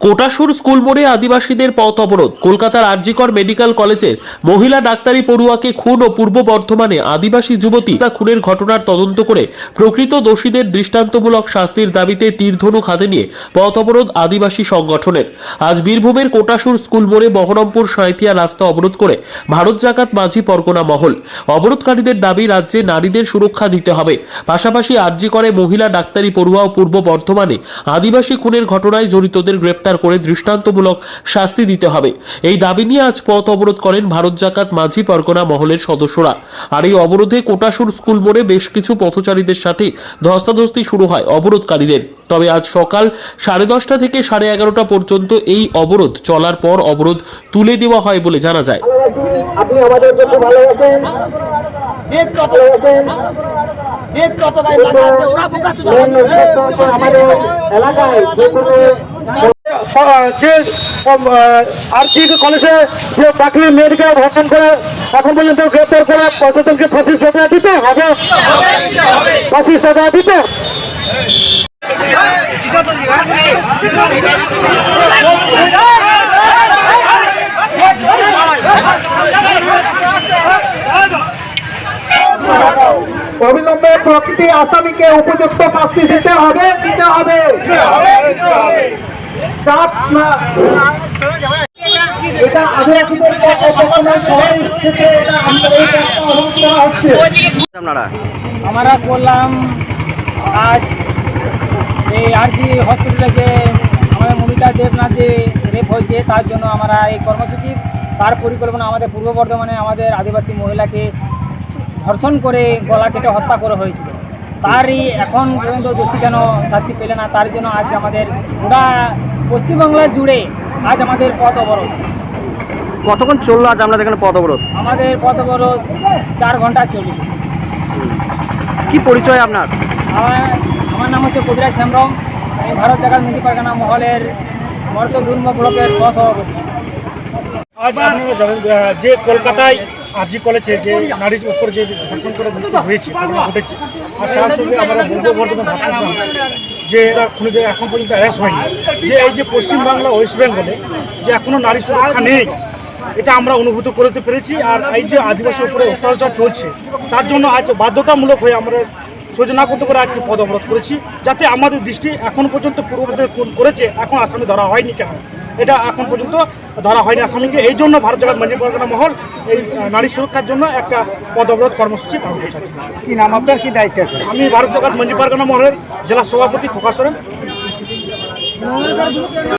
Kotasur school মোড়ে আদিবাসীদের পথ অবরোধ। কলকাতার আরজিকর মেডিকেল কলেজের মহিলা ডাক্তারি পড়ুয়াকে খুন ও পূর্ব বর্ধমানে আদিবাসী যুবতী খুনের ঘটনার তদন্ত করে প্রকৃত দোষীদের দৃষ্টান্তমূলক শাস্তির দাবিতে তীরধনুক হাতে নিয়ে পথ অবরোধ আদিবাসী সংগঠনের। আজ বীরভূমের কোটাসুর স্কুল মোড়ে বহরমপুর সাঁইথিয়া রাস্তা অবরোধ করে ভারত জাকাত মাঝি পরগনা মহল। অবরোধকারীদের দাবি, রাজ্যে নারীদের সুরক্ষা দিতে হবে। পাশাপাশি আরজি করে মহিলা ডাক্তারি পড়ুয়া ও পূর্ব বর্ধমানে আদিবাসী খুনের ঘটনায় জড়িতদের গ্রেপ্তার করে দৃষ্টান্তমূলক শাস্তি দিতে হবে। এই দাবি নিয়ে আজ পথ অবরোধ করেন ভারত জাকাত মাঝি পরগনা মহলের সদস্যরা। আর এই অবরোধে কোটাসুর স্কুল মোড়ে বেশ কিছু পথচারীদের সাথে ধস্তাধস্তি শুরু হয় অবরোধকারীদের। তবে আজ সকাল সাড়ে দশটা থেকে সাড়ে এগারোটা পর্যন্ত এই অবরোধ চলার পর অবরোধ তুলে দেওয়া হয় বলে জানা যায়। আপনি আমাদের আমাদের এলাকায় যে আর কি কলেজে যে চাকরি মেয়েকে ধর্ষণ করে এখন পর্যন্ত গ্রেপ্তার করে প্রশাসনকে ফাঁসি সাজা দিতে হবে ফাঁসি সাজা দিতে। অবিলম্বে প্রকৃতি আসামিকে উপযুক্ত শাস্তি দিতে হবে দিতে হবে এটা আদিবাসীদের আপনারা? আমরা করলাম আজ এই আর কি হসপিটালে যে আমাদের মমিতা দেবনাথ যে রেপ হয়েছে, তার জন্য আমরা এই কর্মসূচি, তার পরিকল্পনা আমাদের পূর্ব বর্ধমানে আমাদের আদিবাসী মহিলাকে ধর্ষণ করে গলা কেটে হত্যা করা হয়েছিল। তারই এখন পর্যন্ত দোষী কেন শাস্তি পেলে না? তার জন্য আজ আমাদের গোটা পশ্চিমবাংলা জুড়ে আজ আমাদের পথ অবরোধ। কতক্ষণ চলল আজ আপনাদের এখানে পথ অবরোধ? আমাদের পথ অবরোধ চার ঘণ্টা চলবে কি পরিচয় আপনার? আমার আমার নাম হচ্ছে কবিরাজ হেমব্রম। আমি ভারত জাগাল মিনি পারগানা মহলের মর্ষ দুর্ম ব্লকের সহসভাপতি। আজ যে কলকাতায় আরজি কলেজে যে নারীর উপর যে ধর্ষণ করে মৃত্যু হয়েছে ঘটেছে, আর তার সঙ্গে আমরা পূর্ব বর্ধমান ভাবছিলাম যে এরা খুনিদের এখন পর্যন্ত অ্যারেস্ট হয়নি, যে এই যে পশ্চিমবাংলা ওয়েস্ট বেঙ্গলে যে এখনও নারী সুরক্ষা নেই, এটা আমরা অনুভূত করতে পেরেছি, আর এই যে আদিবাসী উপরে অত্যাচার চলছে, তার জন্য আজ বাধ্যতামূলক হয়ে আমরা সহ্য না করতে করে আজকে পদ অবরোধ করেছি যাতে আমাদের দৃষ্টি এখন পর্যন্ত পূর্ববর্তী খুন করেছে এখন আসামি ধরা হয়নি কেন? এটা এখন পর্যন্ত ধরা হয়নি আসামিকে। এই জন্য ভারত জগৎ মাঝি পরগনা মহল এই নারী সুরক্ষার জন্য একটা পদ অবরোধ কর্মসূচি পালন করছে। কি নাম আপনার? কি দায়িত্ব আছে? আমি ভারত জগৎ মাঝি পরগনা মহলের জেলা সভাপতি খোকা সোরেন।